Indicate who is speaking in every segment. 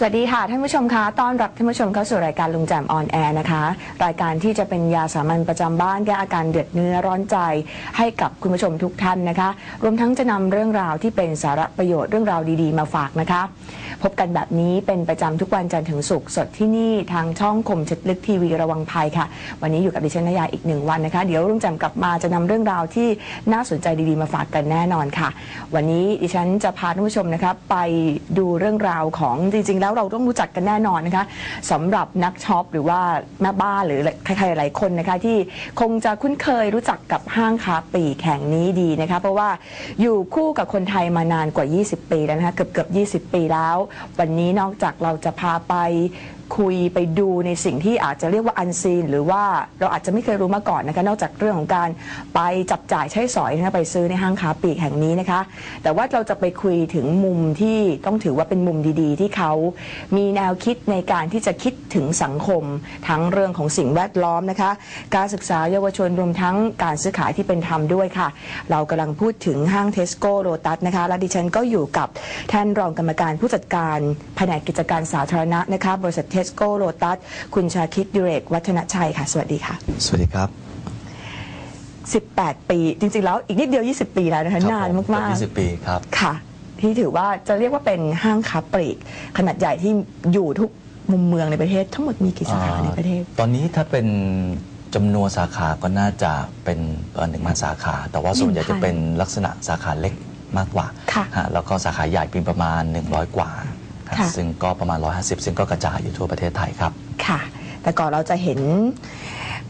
Speaker 1: สวัสดีค่ะ ท่านผู้ชมคะต้อนรับท่านผู้ชมเข้าสู่รายการลุงแจมออนแอร์นะคะ รายการที่จะเป็นยาสามัญประจำบ้านแก้อาการเดือดเนื้อร้อนใจ ให้กับคุณผู้ชมทุกท่านนะคะ รวมทั้งจะนำเรื่องราวที่เป็นสาระประโยชน์เรื่องราวดีๆ มาฝากนะคะ พบกันแบบนี้เป็นประจำทุกวันจันทร์ถึงศุกร์สดที่นี่ทางช่องคมชัดลึกทีวีระวังภัยค่ะ วันนี้อยู่กับดิฉันนยาอีกหนึ่งวันนะคะเดี๋ยวลุงแจมกลับมาจะนำเรื่องราวที่น่าสนใจดีๆ มาฝากกันแน่นอนค่ะ วันนี้ดิฉันจะพาท่านผู้ชมนะคะไปดูเรื่องราวของจริงๆแล้วแล้วเราต้องรู้จักกันแน่นอนนะคะสำหรับนักช็อปหรือว่าแม่บ้านหรือใครๆหลายคนนะคะที่คงจะคุ้นเคยรู้จักกับห้างค้าปลีกแห่งนี้ดีนะคะเพราะว่าอยู่คู่กับคนไทยมานานกว่า 20 ปีแล้วนะคะเกือบเกือบ20 ปีแล้ว วันนี้นอกจากเราจะพาไป คุยไปดูในสิ่งที่อาจจะเรียกว่าอันซีนหรือว่าเราอาจจะไม่เคยรู้มาก่อนนะคะนอกจากเรื่องของการไปจับจ่ายใช้สอยนะคะไปซื้อในห้างค้าปลีกแห่งนี้นะคะ แต่ว่าเราจะไปคุยถึงมุมที่ต้องถือว่าเป็นมุมดีๆ ที่เขามีแนวคิดในการที่จะคิดถึงสังคมทั้งเรื่องของสิ่งแวดล้อมนะคะ การศึกษาเยาวชนรวมทั้งการซื้อขายที่เป็นธรรมด้วยค่ะ เรากำลังพูดถึงห้างเทสโก้โรตัสนะคะและดิฉันก็อยู่กับท่านรองกรรมการผู้จัดการแผนกกิจการสาธารณะนะคะบริษัทเทสโก้โรตัสคุณชาคิดดิเรก วัฒนชัยค่ะ สวัสดีค่ะ
Speaker 2: สวัสดีครับ
Speaker 1: 18 ปี จริง ๆ แล้วอีกนิดเดียว 20 ปีแล้วนะคะ
Speaker 2: ครับ
Speaker 1: นาน
Speaker 2: ผม
Speaker 1: มาก
Speaker 2: เกือบ20 ปีครับ
Speaker 1: ๆค่ะ ที่ถือว่าจะเรียกว่าเป็นห้างค้าปลีก ขนาดใหญ่ที่อยู่ทุกมุมเมืองในประเทศ ทั้งหมดมีกี่สาขาในประเทศ
Speaker 2: ตอนนี้ถ้าเป็นจำนวนสาขาก็น่าจะเป็นหนึ่งพันสาขา แต่ว่าส่วนใหญ่
Speaker 1: 1,000
Speaker 2: จะเป็นลักษณะสาขาเล็กมากกว่า
Speaker 1: ค่ะ
Speaker 2: ฮะแล้วก็สาขาใหญ่เป็นประมาณ 100 กว่าฮะ
Speaker 1: ค่ะ
Speaker 2: ซึ่งก็ประมาณ 150 ซึ่งก็กระจายอยู่ทั่วประเทศไทยครับ
Speaker 1: ค่ะ แต่ก่อนเราจะเห็น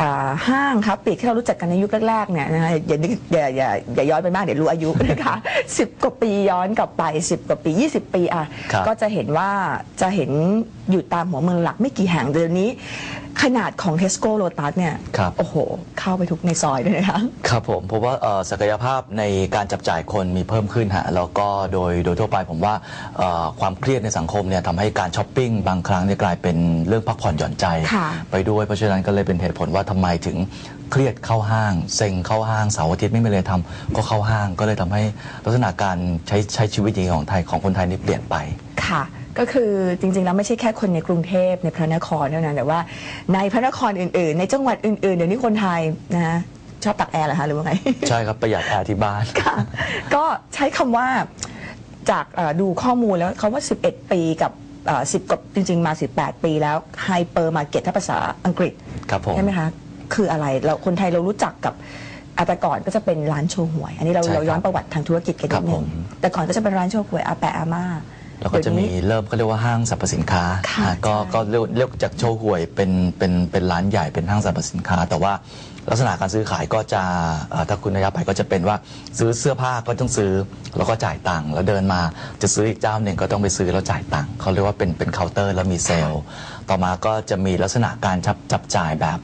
Speaker 1: อ่าห้างครับปลีกที่เรารู้จักกันในยุคแรกๆเนี่ยนะคะอย่านึกอย่าอย่าอย่าย้อนไปมากเดี๋ยวรู้อายุนะคะสิบกว่าปีย้อนกลับไปสิบกว่าปี 20 ปีอะ
Speaker 2: ครับ
Speaker 1: ก็จะเห็นว่าจะเห็นอยู่ตามหัวเมืองหลักไม่กี่แห่งเดี๋ยวนี้ ขนาดของเทสโก้โ t ตัสเนี่ย
Speaker 2: ครับ
Speaker 1: โอ้โห เข้าไปทุกในซอยเลยนะคะ
Speaker 2: ครับผมเพราะว่าเอ่อศักยภาพในการจับจ่ายคนมีเพิ่มขึ้นฮะแล้วก็โดยโดยทั่วไปผมว่าเอ่อความเครียดในสังคมเนี่ยทำให้การช้อปปิ้งบางครั้งเนี่ยกลายเป็นเรื่องพักผ่อนหย่อนใจ
Speaker 1: ค่ะ
Speaker 2: ไปด้วยเพราะฉะนั้นก็เลยเป็นเหตุผลว่าทำไมถึงเครียดเข้าห้างเซ็งเข้าห้างเสาร์อาทิตย์ไม่มีอะไรทำก็เข้าห้างก็เลยทำให้ลักษณะการใช้ใช้ชีวิตจริงของไทยของคนไทยนี่เปลี่ยนไป
Speaker 1: ค่ะ ก็คือจริงๆแล้วไม่ใช่แค่คนในกรุงเทพในพระนครเท่านั้นแต่ว่า ในพระนครอื่น ๆ ในจังหวัดอื่น ๆ เดี๋ยวนี้คนไทยนะชอบตักแอร์เหรอคะหรือว่าไง
Speaker 2: ใช่ครับ ประหยัดแอร์ที่บ้าน
Speaker 1: ค่ะก็ใช้คำว่าจากเอ่อดูข้อมูลแล้วเขาว่า 11 ปีกับเอ่อ10กับจริง ๆ มา 18 ปีแล้วไฮเปอร์มาเก็ตถ้าภาษาอังกฤษ
Speaker 2: ครับผม
Speaker 1: ใช่ไหมคะ คืออะไรเราคนไทยเรารู้จักกับอาแต่ก่อนก็จะเป็นร้านโชว์หวย อันนี้เรา
Speaker 2: ใช่ครับ
Speaker 1: เราย้อนประวัติทางธุรกิจกัน
Speaker 2: ครั
Speaker 1: นิด
Speaker 2: บ
Speaker 1: นึ
Speaker 2: ผ
Speaker 1: ง
Speaker 2: ม
Speaker 1: แต่ก่อนก็จะเป็นร้านโชว์หวยอาแปะอาม่า
Speaker 2: แล้วก็จะมี
Speaker 1: เดี๋ยวนี้
Speaker 2: เริ่มเขาเรียกว่าห้างสรรพสินค้า
Speaker 1: ค่ะ
Speaker 2: อะก็
Speaker 1: ใช่
Speaker 2: ก็เรียกเรียกจากโชว์หวยเป็นเป็นเป็นร้านใหญ่เป็นห้างสรรพสินค้า แต่ว่าลักษณะการซื้อขายก็จะเอ่อถ้าคุณนายาไปก็จะเป็นว่าซื้อเสื้อผ้าก็ต้องซื้อแล้วก็จ่ายตังค์แล้วเดินมาจะซื้ออีกเจ้าหนึ่งก็ต้องไปซื้อแล้วจ่ายตังค์เขาเรียกว่าเป็นเป็นเคาน์เตอร์แล้วมีเซลล์ต่อมาก็จะมีลักษณะการจับจับจ่ายแบบ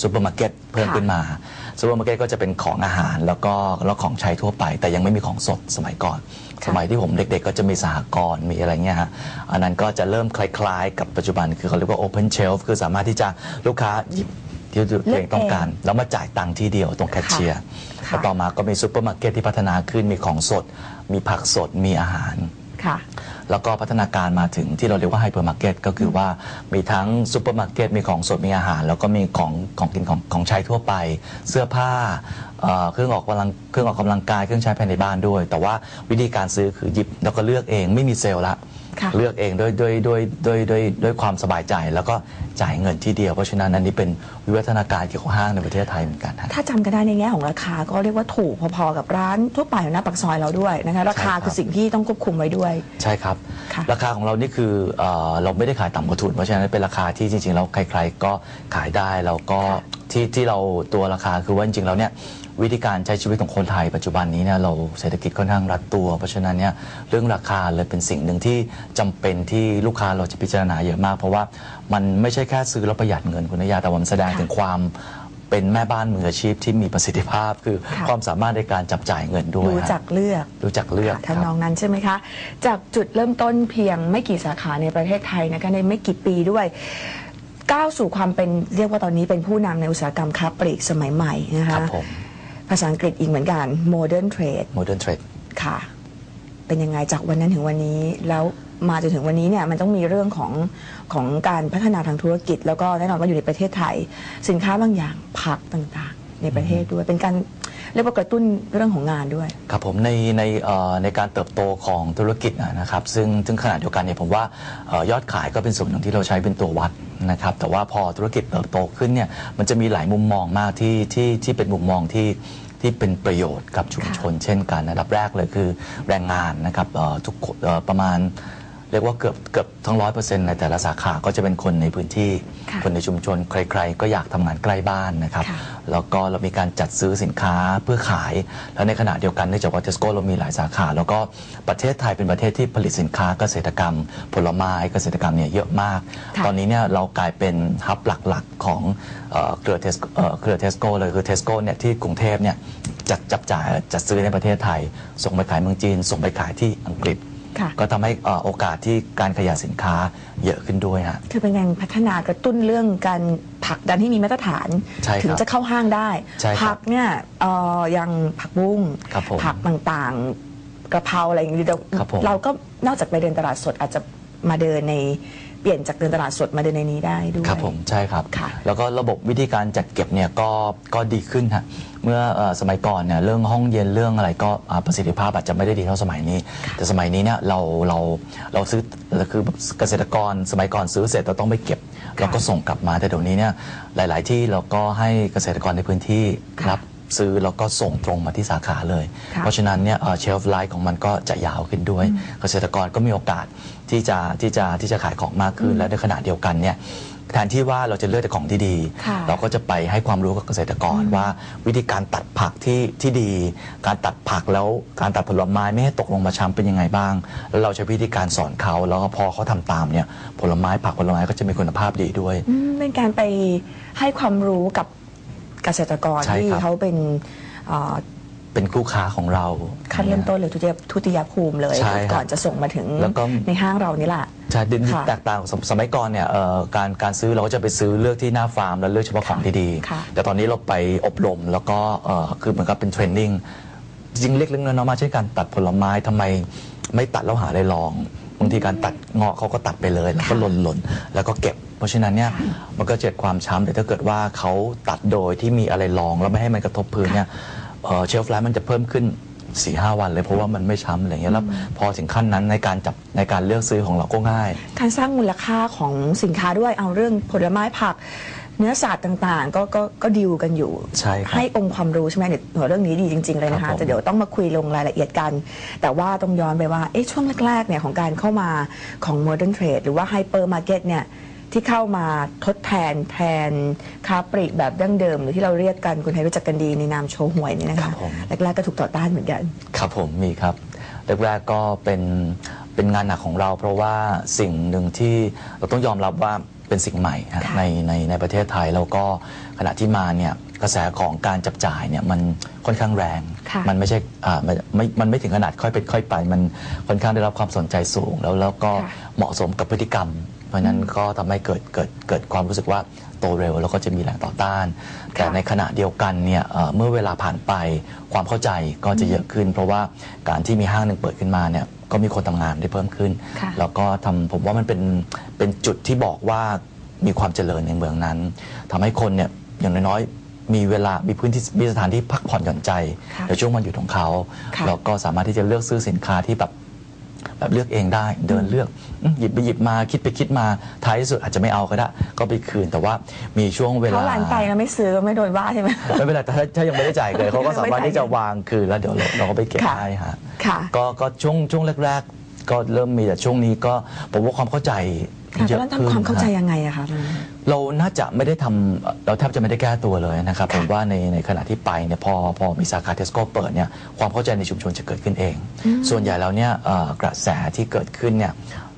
Speaker 2: ซูเปอร์มาร์เก็ตเพิ่ม
Speaker 1: ค่ะ
Speaker 2: ขึ้นมาซูเปอร์มาร์เก็ตก็จะเป็นของอาหารแล้วก็แล้วของใช้ทั่วไป แต่ยังไม่มีของสดสมัยก่อน
Speaker 1: ค่ะ
Speaker 2: สมัยที่ผมเด็กๆ ก็จะมีสหกรณ์มีอะไรเงี้ยฮะอันนั้นก็จะเริ่มคล้ายๆ กับปัจจุบันคือเขาเรียกว่า Open Shelf คือสามารถที่จะลูกค้าหยิบที่ตัวเองต้องการ แล้วมาจ่ายตังค์ที่เดียวตรงแคชเชียร์
Speaker 1: ค่ะ
Speaker 2: แล้วต่อมาก็มีซูเปอร์มาร์เก็ตที่พัฒนาขึ้นมีของสด มีผักสดมีอาหาร
Speaker 1: ค่ะ
Speaker 2: แล้วก็พัฒนาการมาถึงที่เราเรียกว่าไฮเปอร์มาร์เก็ตก็คือว่ามีทั้งซูเปอร์มาร์เก็ตมีของสดมีอาหาร แล้วก็มีของของกินของของใช้ทั่วไป เสื้อผ้าเอ่อเครื่องออกกำลังเครื่องออกกำลังกายเครื่องใช้ภายในบ้านด้วย แต่ว่าวิธีการซื้อคือหยิบแล้วก็เลือกเองไม่มีเซลล์ละ
Speaker 1: ค่ะ
Speaker 2: เลือกเองด้วยด้วยด้วยด้วยด้วยด้วยความสบายใจแล้วก็จ่ายเงินที่เดียว เพราะฉะนั้นอันนี้เป็นวิวัฒนาการเกี่ยวกับห้างในประเทศไทยเหมือนกันฮะ
Speaker 1: ถ้าจำกันได้ในแง่ของราคาก็เรียกว่าถูกพอๆกับร้านทั่วไปของหน้าปากซอยเราด้วยนะคะราคา
Speaker 2: ใช่ครับ
Speaker 1: คือสิ่งที่ต้องควบคุมไว้ด้วย
Speaker 2: ใช่ครับ
Speaker 1: ค่ะ
Speaker 2: ราคาของเรานี่คือเออเราไม่ได้ขายต่ำกว่าทุน เพราะฉะนั้นเป็นราคาที่จริงๆแล้วใครๆก็ขายได้แล้วก็ที่ที่เราตัวราคาคือว่าจริงๆแล้วเนี่ย วิธีการใช้ชีวิตของคนไทยปัจจุบันนี้เนี่ยเราเศรษฐกิจค่อนข้างรัดตัว เพราะฉะนั้นเนี่ยเรื่องราคาเลยเป็นสิ่งหนึ่งที่จำเป็นที่ลูกค้าเราจะพิจารณาเยอะมาก เพราะว่ามันไม่ใช่แค่ซื้อแล้วประหยัดเงินคุณนายาแต่ว่ามันแสดง
Speaker 1: ค่ะ
Speaker 2: ถึงความเป็นแม่บ้านมืออาชีพที่มีประสิทธิภาพ คือ
Speaker 1: ค่ะ
Speaker 2: ความสามารถในการจับจ่ายเงินด้วย
Speaker 1: รู้
Speaker 2: ฮะ
Speaker 1: จักเลือก
Speaker 2: รู้จักเลือก
Speaker 1: ค่ะ
Speaker 2: ครับ
Speaker 1: ทำนองนั้นใช่ไหมคะ จากจุดเริ่มต้นเพียงไม่กี่สาขาในประเทศไทยนะคะในไม่กี่ปีด้วย ก้าวสู่ความเป็นเรียกว่าตอนนี้เป็นผู้นำในอุตสาหกรรมค้าปลีกสมัยใหม่นะ
Speaker 2: ครั
Speaker 1: คะ
Speaker 2: บผม
Speaker 1: ภาษาอังกฤษอีกเหมือนกัน modern trade
Speaker 2: modern trade
Speaker 1: ค่ะ เป็นยังไงจากวันนั้นถึงวันนี้ แล้วมาจนถึงวันนี้เนี่ยมันต้องมีเรื่องของของการพัฒนาทางธุรกิจ แล้วก็แน่นอนว่าอยู่ในประเทศไทย สินค้าบางอย่างผักต่างๆ ในประเทศด้วยเป็นการ เรียกว่ากระตุ้นเรื่องของงานด้วย
Speaker 2: ครับผมในในเอ่อในการเติบโตของธุรกิจนะครับ ซึ่งซึ่งขณะเดียวกันเนี่ยผมว่าเอ่อยอดขายก็เป็นส่วนหนึ่งที่เราใช้เป็นตัววัดนะครับ แต่ว่าพอธุรกิจเติบโตขึ้นเนี่ยมันจะมีหลายมุมมองมากที่ที่ที่เป็นมุมมองที่ที่เป็นประโยชน์กับชุมชนเช่นกันอันดับแรกเลยคือแรงงานนะครับเอ่อทุกคนเอ่อประมาณ เรียกว่าเกือบเกือบทั้งร้อยเปอร์เซ็นต์ในแต่ละสาขาก็จะเป็นคนในพื้นที่
Speaker 1: ค่ะ
Speaker 2: คนในชุมชนใคร ๆ ก็อยากทำงานใกล้บ้านนะครับ
Speaker 1: ค่ะ
Speaker 2: แล้วก็เรามีการจัดซื้อสินค้าเพื่อขาย แล้วในขณะเดียวกันเนื่องจากว่าเทสโก้เรามีหลายสาขา แล้วก็ประเทศไทยเป็นประเทศที่ผลิตสินค้าเกษตรกรรม ผลไม้เกษตรกรรมเนี่ยเยอะมาก
Speaker 1: ค่ะ
Speaker 2: ตอนนี้เนี่ยเรากลายเป็นฮับหลักๆของเอ่อเครือเทสเครือเทสโก้เลยคือเทสโก้เนี่ยที่กรุงเทพเนี่ยจัดจับจ่ายจัดซื้อในประเทศไทย ส่งไปขายเมืองจีน ส่งไปขายที่อังกฤษ
Speaker 1: ค่ะ
Speaker 2: ก็ทำให้เอ่อโอกาสที่การขยายสินค้าเยอะขึ้นด้วยฮะ
Speaker 1: คือเป็นการพัฒนากระตุ้นเรื่องการผลักดันให้มีมาตรฐาน
Speaker 2: ใช่ครับ
Speaker 1: ถึงจะเข้าห้างได้
Speaker 2: ใช่ครับ
Speaker 1: ผักเนี่ยเอ่ออย่างผักบุ้ง
Speaker 2: ครับผม
Speaker 1: ผักต่างๆกระเพราอะไรอย่างนี้เรา
Speaker 2: ครับผม
Speaker 1: เราก็นอกจากไปเดินตลาดสดอาจจะมาเดินในเปลี่ยนจากเดินตลาดสดมาเดินในนี้ได้ด้วย
Speaker 2: ครับผมใช่ครับ
Speaker 1: ค่ะ
Speaker 2: แล้วก็ระบบวิธีการจัดเก็บเนี่ยก็ก็ดีขึ้นฮะเมื่อเอ่อสมัยก่อนเนี่ยเรื่องห้องเย็นเรื่องอะไรก็อ่าประสิทธิภาพอาจจะไม่ได้ดีเท่าสมัยนี้ แต่สมัยนี้เนี่ยเราเราเราซื้อคือเกษตรกรสมัยก่อนซื้อเสร็จเราต้องไปเก็บแล้วก็ส่งกลับมาแต่เดี๋ยวนี้เนี่ยหลาย ๆ ที่เราก็ให้เกษตรกรในพื้นที่
Speaker 1: ค่ะ
Speaker 2: รับ ซื้อแล้วก็ส่งตรงมาที่สาขาเลย
Speaker 1: ค่ะ
Speaker 2: เพราะฉะนั้นเนี่ยเชลฟ์ไลฟ์ของมันก็จะยาวขึ้นด้วย เกษตรกรก็มีโอกาสที่จะที่จะที่จะขายของมากขึ้น และในขณะเดียวกันเนี่ยแทนที่ว่าเราจะเลือกแต่ของที่ดี
Speaker 1: ค่ะ
Speaker 2: เราก็จะไปให้ความรู้กับเกษตรกรว่าวิธีการตัดผักที่ที่ดี การตัดผักแล้วการตัดผลไม้ไม่ให้ตกลงมาช้ำเป็นยังไงบ้าง แล้วเราใช้วิธีการสอนเขาแล้วก็พอเขาทำตามเนี่ยผลไม้ผักผลไม้ก็จะมีคุณภาพดีด้วย
Speaker 1: อืมเป็นการไปให้ความรู้กับ เกษตรกร
Speaker 2: ใช่
Speaker 1: ที่
Speaker 2: ครับ
Speaker 1: เขาเป็นเอ่อ
Speaker 2: เป็นคู่ค้าของเรา
Speaker 1: ขั้นเริ่มต้นเลยทุติยทุติยภูมิเลย
Speaker 2: ใช่ครับ
Speaker 1: ก่อนจะส่งมาถึง
Speaker 2: แล้วก็
Speaker 1: ในห้างเรานี่แหละ
Speaker 2: ใช่ดิ
Speaker 1: ค่ะ
Speaker 2: แตกต่างสมสมัยก่อนเนี่ยเอ่อการการซื้อเราก็จะไปซื้อเลือกที่หน้าฟาร์ม แล้วเลือกเฉพาะของที่ดี
Speaker 1: ค่ะ
Speaker 2: แต่ตอนนี้เราไปอบรมแล้วก็เอ่อคือเหมือนกับเป็นเทรนนิ่งจริงๆเล็กๆน้อยๆมาเช่นการตัดผลไม้ทำไมไม่ตัดแล้วหาอะไรลองบางทีการตัดเงาะเขาก็ตัดไปเลย แล้วก็หล่นหล่นๆแล้วก็เก็บ เพราะฉะนั้นเนี่ยมันก็เกิดความช้ำแต่ถ้าเกิดว่าเขาตัดโดยที่มีอะไรรองแล้วไม่ให้มันกระทบพื้นเนี่ยเชลฟ์ไลฟ์มันจะเพิ่มขึ้น4ีหวันเลยเพราะว่ามันไม่ช้ำอะไรอย่างเงี้ยแล้วพอถึงขั้นนั้นในการจับในการเลือกซื้อของเราก็ง่าย
Speaker 1: การสร้างมูลค่าของสินค้าด้วยเอาเรื่องผลไม้ผัก เนื้อสัตว์ต่างๆ ก็ก็ก็ดิวกันอยู่
Speaker 2: ใช่ครับ
Speaker 1: ให้องค์ความรู้ใช่ไหมเดี๋ยวเรื่องนี้ดีจริง ๆเลยนะ
Speaker 2: ครั
Speaker 1: คะ
Speaker 2: บผม
Speaker 1: แต่เดี๋ยวต้องมาคุยลงรายละเอียดกัน แต่ว่าต้องย้อนไปว่าเอ๊ะช่วงแรกๆเนี่ยของการเข้ามาของ Modern Trade หรือว่า Hyper Market เนี่ย ที่เข้ามาทดแทนแทนค้าปลีกแบบดั้งเดิม หรือที่เราเรียกกันคนไทยรู้จักกันดีในนามโชว์หวยเนี่ยนะ
Speaker 2: ครั
Speaker 1: คะ
Speaker 2: บผม
Speaker 1: แรกๆก็ถูกต่อต้านเหมือนกัน
Speaker 2: ครับผมมีครับแรกๆก็เป็นเป็นงานหนักของเรา เพราะว่าสิ่งหนึ่งที่เราต้องยอมรับว่าเป็นสิ่งใหม่ฮะ
Speaker 1: ค่ะ
Speaker 2: ในในในประเทศไทยแล้วก็ขณะที่มาเนี่ยกระแสของการจับจ่ายเนี่ยมันค่อนข้างแรง
Speaker 1: ค่ะ
Speaker 2: มันไม่ใช่อ่ามันไม่มันไม่ถึงขนาดค่อยเป็นค่อยไป มันค่อนข้างได้รับความสนใจสูง แล้วแล้วก็
Speaker 1: ค่ะ
Speaker 2: เหมาะสมกับพฤติกรรม เพราะฉะนั้นก็ทำให้เกิดเกิดเกิดความรู้สึกว่าโตเร็วแล้วก็จะมีแรงต่อต้าน แต่ในขณะเดียวกันเนี่ยเอ่อเมื่อเวลาผ่านไปความเข้าใจก็จะเยอะขึ้น เพราะว่าการที่มีห้างหนึ่งเปิดขึ้นมาเนี่ยก็มีคนทำงานได้เพิ่มขึ้น
Speaker 1: ค่ะ
Speaker 2: แล้วก็ทำผมว่ามันเป็นเป็นจุดที่บอกว่ามีความเจริญในเมืองนั้นทำให้คนเนี่ยอย่างน้อยๆมีเวลามีพื้นที่มีสถานที่พักผ่อนหย่อนใจ
Speaker 1: ค่ะ
Speaker 2: ในช่วงวันหยุดของเขา
Speaker 1: ค่ะ
Speaker 2: แล้วก็สามารถที่จะเลือกซื้อสินค้าที่แบบ แบบเลือกเองได้เดินเลือกอืมหยิบไปหยิบมาคิดไปคิดมาท้ายที่สุดอาจจะไม่เอาก็ได้ ก็ไปคืนแต่ว่ามีช่วงเวลา
Speaker 1: เขาหลานไปแล้วไม่ซื้อก็ไม่โดนว่าใช่ไหม
Speaker 2: ไม่เป็นไรแต่ถ้าถ้ายังไม่ได้จ่ายเลยเขาก็สามารถที่จะวางคืนแล้วเดี๋ยวเราเราก็ไปเก็บ
Speaker 1: ค่ะ
Speaker 2: ให้ฮะ
Speaker 1: ค่ะ
Speaker 2: ก็ก็ช่วงช่วงแรก ๆ ก็เริ่มมีแต่ช่วงนี้ก็ผมว่าความเข้าใจ
Speaker 1: ค่ะ
Speaker 2: เย
Speaker 1: ตอน
Speaker 2: อะ
Speaker 1: นั้น
Speaker 2: ขึ้น
Speaker 1: ทำความเข้าใจ
Speaker 2: ฮะ
Speaker 1: ยังไงอะคะตอนนั้น
Speaker 2: เราน่าจะไม่ได้ทำเราแทบจะไม่ได้แก้ตัวเลยนะครับ
Speaker 1: ค่ะ
Speaker 2: ผมว่าในในขณะที่ไปเนี่ยพอพอมีสาขาเทสโก้เปิดเนี่ยความเข้าใจในชุมชนจะเกิดขึ้นเอง ส่วนใหญ่แล้วเนี่ยเอ่อกระแสที่เกิดขึ้นเนี่ย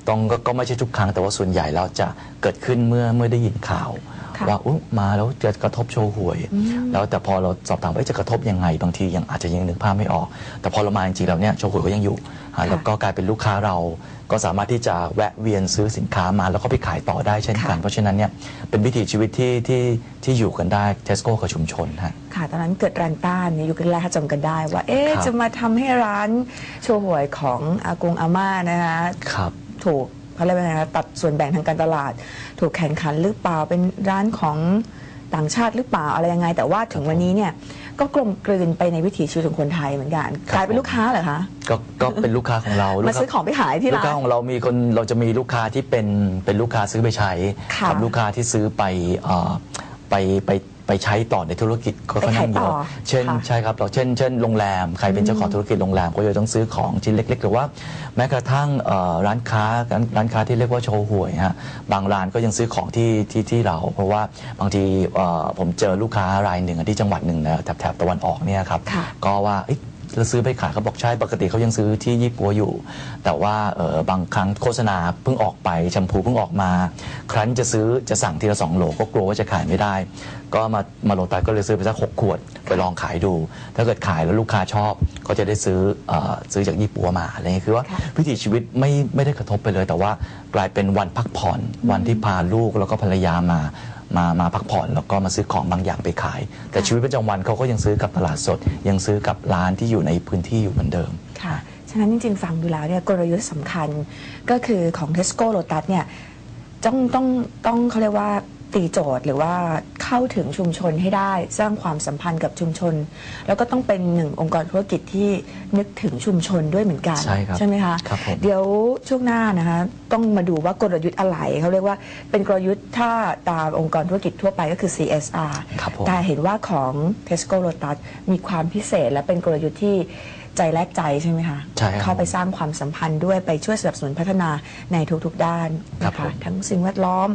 Speaker 2: ต้องก็ก็ไม่ใช่ทุกครั้งแต่ว่าส่วนใหญ่แล้วจะเกิดขึ้นเมื่อเมื่อได้ยินข่าว
Speaker 1: ค่ะ
Speaker 2: ว่าอุ๊ยมาแล้วจะกระทบโชว์หวย แล้วแต่พอเราสอบถามว่าเอ๊ะจะกระทบยังไงบางทียังอาจจะยังนึกภาพไม่ออก แต่พอเรามาจริงๆแล้วเนี่ยโชว์หวยก็ยังอยู่อ่าแล้วก็กลายเป็นลูกค้าเราก็สามารถที่จะแวะเวียนซื้อสินค้ามาแล้วก็ไปขายต่อได้เช่นกัน
Speaker 1: ค่ะ
Speaker 2: เพราะฉะนั้นเนี่ยเป็นวิถีชีวิตที่ที่ที่อยู่กันได้เทสโก้กับชุมชนฮะ
Speaker 1: ค่ะตอนนั้นเกิดแรงต้านในยุคแรกๆถ้าจำกันได้ว่า เอ๊ะ
Speaker 2: ครับ
Speaker 1: จะมาทำให้ร้านโชว์หวยของอากงอาม่านะคะ
Speaker 2: ครับ
Speaker 1: ถูก เขาเรียกว่าไงนะตัดส่วนแบ่งทางการตลาด ถูกแข่งขันหรือเปล่าเป็นร้านของต่างชาติหรือเปล่าอะไรยังไง แต่ว่าถึงวันนี้เนี่ยก็กลมกลืนไปในวิถีชีวิตของคนไทยเหมือนกัน
Speaker 2: ครับ
Speaker 1: กลายเป็นลูกค้าเหรอคะ
Speaker 2: ก็ก็เป็นลูกค้าของเรา
Speaker 1: มา
Speaker 2: ลูกค้า
Speaker 1: ซื้อของไปขายที่
Speaker 2: ลูก
Speaker 1: ร้า
Speaker 2: ค้านของเรามีคนเราจะมีลูกค้าที่เป็นเป็นลูกค้าซื้อไปใช้
Speaker 1: ค่ะ
Speaker 2: กับลูกค้าที่ซื้อไปเอ่อไปไป ไปใช้ต่อในธุรกิจก็ค่อนข้างเย
Speaker 1: ไปขายต่อ
Speaker 2: อะเช่น
Speaker 1: ค่ะ
Speaker 2: ใช่ครับเราเช่นเช่นโรงแรมใครเป็นเจ้าของธุรกิจโรงแรมก็จะต้องซื้อของชิ้นเล็กๆหรือว่าแม้กระทั่งเอ่อร้านค้าร้านร้านค้าที่เรียกว่าโชว์หวยฮะบางร้านก็ยังซื้อของที่ที่ที่เรา เพราะว่าบางทีเอ่อผมเจอลูกค้ารายหนึ่งที่จังหวัดหนึ่งนะแถบแถบตะวันออกเนี่ยครับ
Speaker 1: ค่ะ
Speaker 2: ก็ว่าเอ๊ะแล้วซื้อไปขายเขาบอกใช่ปกติเขายังซื้อที่ยี่ปัวอยู่ แต่ว่าเออบางครั้งโฆษณาเพิ่งออกไปแชมพูเพิ่งออกมา ครั้นจะซื้อจะสั่งทีละสองโหลก็กลัวว่าจะขายไม่ได้ ก็มามาโลตัสก็เลยซื้อไปสักหกขวดไปลองขายดู ถ้าเกิดขายแล้วลูกค้าชอบก็จะได้ซื้อเออซื้อจากยี่ปัวมาอะไรเงี้ยคือว่า
Speaker 1: ค่ะ
Speaker 2: วิถีชีวิตไม่ไม่ได้กระทบไปเลย แต่ว่ากลายเป็นวันพักผ่อนวันที่พาลูกแล้วก็ภรรยามามามาพักผ่อนแล้วก็มาซื้อของบางอย่างไปขาย แต่ชีวิตประจำวันเขาก็ยังซื้อกับตลาดสด ยังซื้อกับร้านที่อยู่ในพื้นที่อยู่เหมือนเดิม
Speaker 1: ค่ะ ฉะนั้นจริงๆ ฟังดูแล้วเนี่ยกลยุทธ์สำคัญก็คือของ Tesco Lotus เนี่ยต้องต้องต้องเขาเรียกว่า ตีโจทย์หรือว่าเข้าถึงชุมชนให้ได้ สร้างความสัมพันธ์กับชุมชน แล้วก็ต้องเป็นหนึ่งองค์กรธุรกิจที่นึกถึงชุมชนด้วยเหมือนกัน
Speaker 2: ใช่ครับ
Speaker 1: ไหมคะ
Speaker 2: ครับผม
Speaker 1: เดี๋ยวช่วงหน้านะคะต้องมาดูว่ากลยุทธ์อะไรเขาเรียกว่าเป็นกลยุทธ์ถ้าตามองค์กรธุรกิจทั่วไปก็คือ CSR
Speaker 2: ครับผม
Speaker 1: แต่เห็นว่าของ Tesco Lotus มีความพิเศษและเป็นกลยุทธ์ที่ ใจแลกใจใช่ไหมคะ
Speaker 2: ใช่ครับ
Speaker 1: เข้าไปสร้างความสัมพันธ์ด้วยไปช่วยสนับสนุนพัฒนาในทุกๆด้าน
Speaker 2: ครับ
Speaker 1: นะ
Speaker 2: ผ
Speaker 1: คะ
Speaker 2: ม
Speaker 1: ทั้งสิ่งแวดล้อม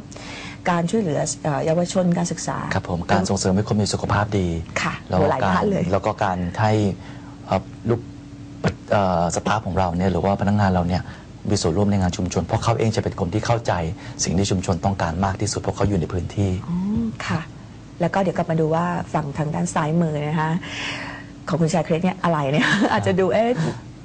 Speaker 1: การช่วยเหลือเอ่อเยาวชนการศึกษา
Speaker 2: ครับผมการส่งเสริมให้คนมีสุขภาพดี
Speaker 1: ค่ะ
Speaker 2: แล้ว
Speaker 1: โห
Speaker 2: ก็
Speaker 1: หลาย
Speaker 2: กา
Speaker 1: ด้ารนเลย
Speaker 2: แล้วก็การให้เอ่อลูกเอ่อสตาฟของเราเนี่ยหรือว่าพนักงานเราเนี่ยมีส่วนร่วมในงานชุมชน เพราะเขาเองจะเป็นคนที่เข้าใจ สิ่งที่ชุมชนต้องการมากที่สุดเพราะเขาอยู่ในพื้นที่
Speaker 1: อ๋อค่ะ แล้วก็เดี๋ยวกลับมาดูว่าฝั่งทางด้านซ้ายมือนะคะ ของคุณชายเครกเนี่ยอะไรเนี่ย อาจจะดูเอ๊ะ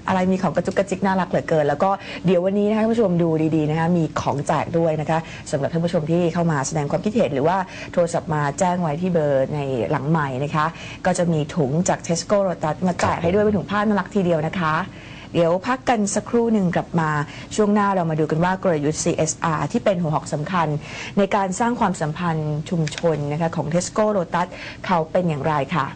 Speaker 1: อะไรมีของกระจุกกระจิกน่ารักเหลือเกิน แล้วก็เดี๋ยววันนี้นะคะท่านผู้ชมดูดีๆนะคะมีของแจกด้วยนะคะสำหรับท่านผู้ชมที่เข้ามาแสดงความคิดเห็น หรือว่าโทรศัพท์มาแจ้งไว้ที่เบอร์ในหลังใหม่นะคะ ก็จะมีถุงจาก Tesco r o t u s มาแจกให้ด้วยเป็นถุงผ้าน่ารักทีเดียวนะคะ เดี๋ยวพักกันสักครู่หนึ่งกลับมาช่วงหน้าเรามาดูกันว่ากลยุทธ์ CSR ที่เป็นหัวหอกสำคัญ ในการสร้างความสัมพันธ์ชุมชนนะคะของ Tesco Lotus เขาเป็นอย่างไรค่ะ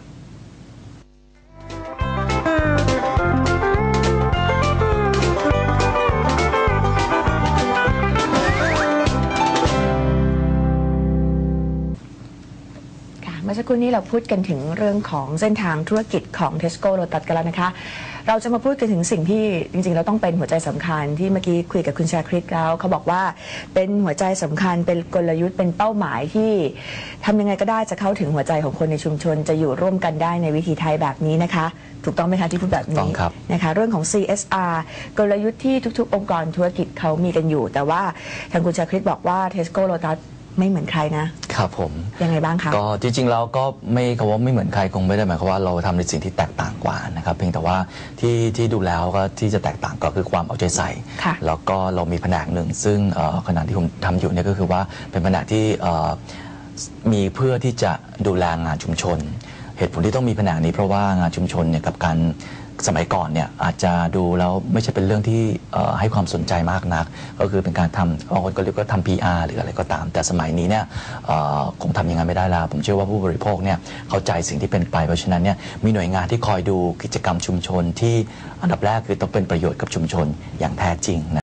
Speaker 1: มื่อสักครู่นี้เราพูดกันถึงเรื่องของเส้นทางธุรกิจของ Tesco Lotus กันแล้วนะคะ เราจะมาพูดกันถึงสิ่งที่จริงๆ เราต้องเป็นหัวใจสำคัญที่เมื่อกี้คุยกับคุณชาคริตแล้วเขาบอกว่าเป็นหัวใจสำคัญเป็นกลยุทธ์เป็นเป้าหมายที่ทำยังไงก็ได้จะเข้าถึงหัวใจของคนในชุมชน จะอยู่ร่วมกันได้ในวิธีไทยแบบนี้นะคะ ถูกต้องไหมคะที่พูดแบบ
Speaker 2: ถูกต้
Speaker 1: นี้
Speaker 2: องครับ
Speaker 1: นะคะเรื่องของ CSR กลยุทธ์ที่ทุก ๆ องค์กรธุรกิจเขามีกันอยู่ แต่ว่าทางคุณชาคริตบอกว่า Tesco Lotus ไม่เหมือนใครนะ ครับ
Speaker 2: ผม
Speaker 1: ยังไงบ้างคะ
Speaker 2: ก็จริงๆแล้วก็ไม่คำว่าไม่เหมือนใครคงไม่ได้หมายความว่าเราทำในสิ่งที่แตกต่างกว่านะครับเพียงแต่ว่าที่ที่ดูแล้วก็ที่จะแตกต่างก็คือความเอาใจใส่
Speaker 1: ค่ะ
Speaker 2: แล้วก็เรามีแผนกหนึ่ง ซึ่งเอ่อขณะที่ผมทำอยู่เนี่ยก็คือว่าเป็นแผนกที่เอ่อ มีเพื่อที่จะดูแลงานชุมชน เหตุผลที่ต้องมีแผนกนี้เพราะว่างานชุมชนเนี่ยกับการ สมัยก่อนเนี่ยอาจจะดูแล้วไม่ใช่เป็นเรื่องที่ให้ความสนใจมากนัก ก็คือเป็นการทำบางคนก็เรียกว่าทำ PR หรืออะไรก็ตาม แต่สมัยนี้เนี่ยคงทำอย่างนั้นไม่ได้แล้ว ผมเชื่อว่าผู้บริโภคเนี่ยเข้าใจสิ่งที่เป็นไป เพราะฉะนั้นเนี่ยมีหน่วยงานที่คอยดูกิจกรรมชุมชนที่อันดับแรกคือต้องเป็นประโยชน์กับชุมชนอย่างแท้จริงนะ